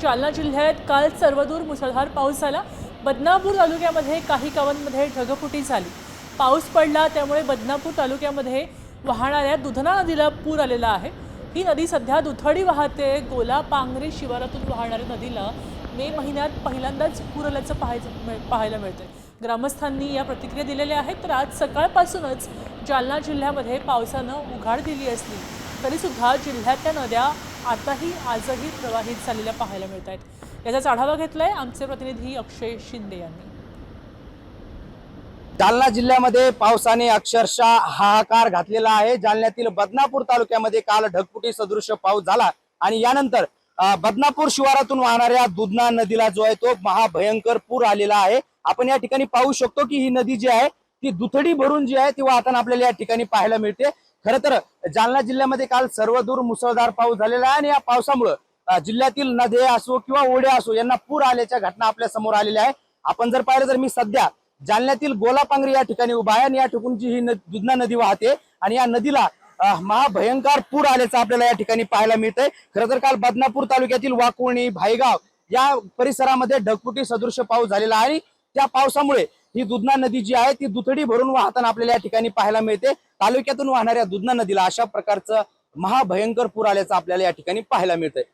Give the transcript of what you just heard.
जालना जिल्ह्यात काल सर्वदूर मुसळधार पाऊस झाला. बदनापूर तालुक्यामध्ये काही गावांमध्ये ढगफुटी झाली. पाऊस पडला त्यामुळे बदनापूर तालुक्यामध्ये वाहणाऱ्या दुधना नदीला पूर आलेला आहे. ही नदी सध्या दुथडी वाहते. गोला पांगरी शिवारातून वाहणाऱ्या नदीला मे महिन्यात पहिल्यांदाच पूर आल्याचं पाहायचं मिळ- पाहायला मिळतं ग्रामस्थांनी या प्रतिक्रिया दिलेल्या आहेत तर आज सकाळपासूनच जालना जिल्ह्यामध्ये पावसानं उघाड दिली असली तरीसुद्धा जिल्ह्यातल्या नद्या आताही आजही प्रवाहित झालेल्या पाहायला मिळत आहेत याचाच आढावा घेतलाय आमचे प्रतिनिधी अक्षय शिंदे यांनी. जालना जिल्ह्यामध्ये पावसाने अक्षरशः हाहाकार घातलेला आहे. जालन्यातील बदनापूर तालुक्यामध्ये काल ढगपुटी सदृश पाऊस झाला आणि यानंतर बदनापूर शिवारातून वाहणाऱ्या दुधना नदीला जो आहे तो महाभयंकर पूर आलेला आहे. आपण या ठिकाणी पाहू शकतो की ही नदी जी आहे ती दुथडी भरून जी आहे ती वाहताना आपल्याला या ठिकाणी पाहायला मिळते. खरं तर जालना जिल्ह्यामध्ये काल सर्वदूर मुसळधार पाऊस झालेला आहे आणि या पावसामुळं जिल्ह्यातील नदे असो किंवा ओढे असो यांना पूर आल्याच्या घटना आपल्यासमोर आलेल्या आहे आपण जर पाहिलं तर मी सध्या जालन्यातील गोलापांगरी या ठिकाणी उभा आहे आणि या ठिकाणची ही न- दुधना नदी वाहते आणि या नदीला महाभयंकर पूर आल्याचं आपल्याला या ठिकाणी पाहायला मिळतंय. खरं तर काल बदनापूर तालुक्यातील वाकुळणी भाईगाव या परिसरामध्ये ढगफुटी सदृश पाऊस झालेला आहे आणि त्या पावसामुळे ही दुधना नदी जी आहे ती दुथडी भरून वाहताना आपल्याला या ठिकाणी पाहायला मिळते. तालुक्यातून वाहणाऱ्या दुधना नदीला अशा प्रकारचं महाभयंकर पूर आल्याचं आपल्याला या ठिकाणी पाहायला मिळतंय.